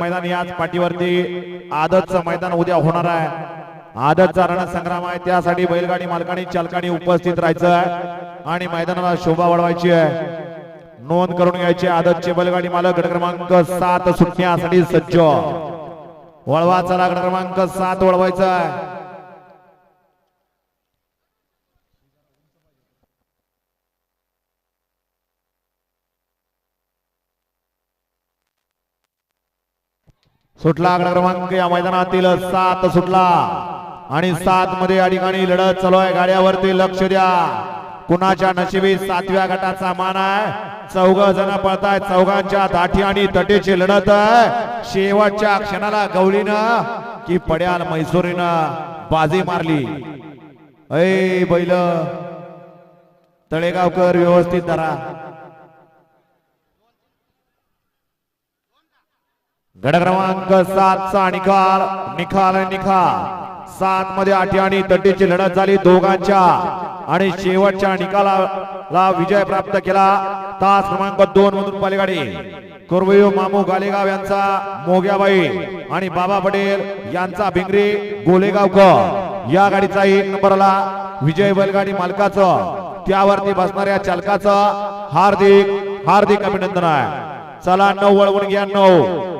मैदान याच पाठीवरती आदतचं मैदान उद्या होणार आहे. आदतचा रणसंग्राम आहे. त्यासाठी बैलगाडी मालकांनी चालकांनी उपस्थित राहायचं आहे. आणि मैदानाला शोभा वाढवायची आहे. नोंद करून घ्यायची आदतचे बैलगाडी मालक गट क्रमांक सात सुटण्यासाठी सज्ज. वळवा चला गट क्रमांक सात वळवायचा आहे. सुटला आकडा क्रमांक या मैदानातील सात सुटला. आणि सात मध्ये या ठिकाणी लढत चालू आहे. गाड्यावरती लक्ष द्या. कुणाच्या नशिबी सातव्या गटाचा मान आहे? चौघ जण पळतायत. चौघांच्या दाठी आणि तटेची लढत आहे. शेवटच्या क्षणाला गवळीनं की पड्याल मैसुरीनं बाजी मारली. ऐ बैल तळेगावकर व्यवस्थित धरा. गड क्रमांक सातचा निकाल. निकाल निकाल. सात मध्ये आठी आणि तटीची लढत झाली दोघांच्या. आणि शेवटच्या निकालाला विजय प्राप्त केला. तास क्रमांक दोन मधून पलीकडे कुर्वयो मामू गालेगाव यांचा मोग्याबाई आणि बाबा पटेल यांचा भिंगरी गोलेगावकर. या गाडीचा एक नंबरला विजय बैलगाडी मालकाचं. त्यावरती बसणाऱ्या चालकाचं हार्दिक हार्दिक अभिनंदन आहे. चला नऊ वळवून घ्या नऊ.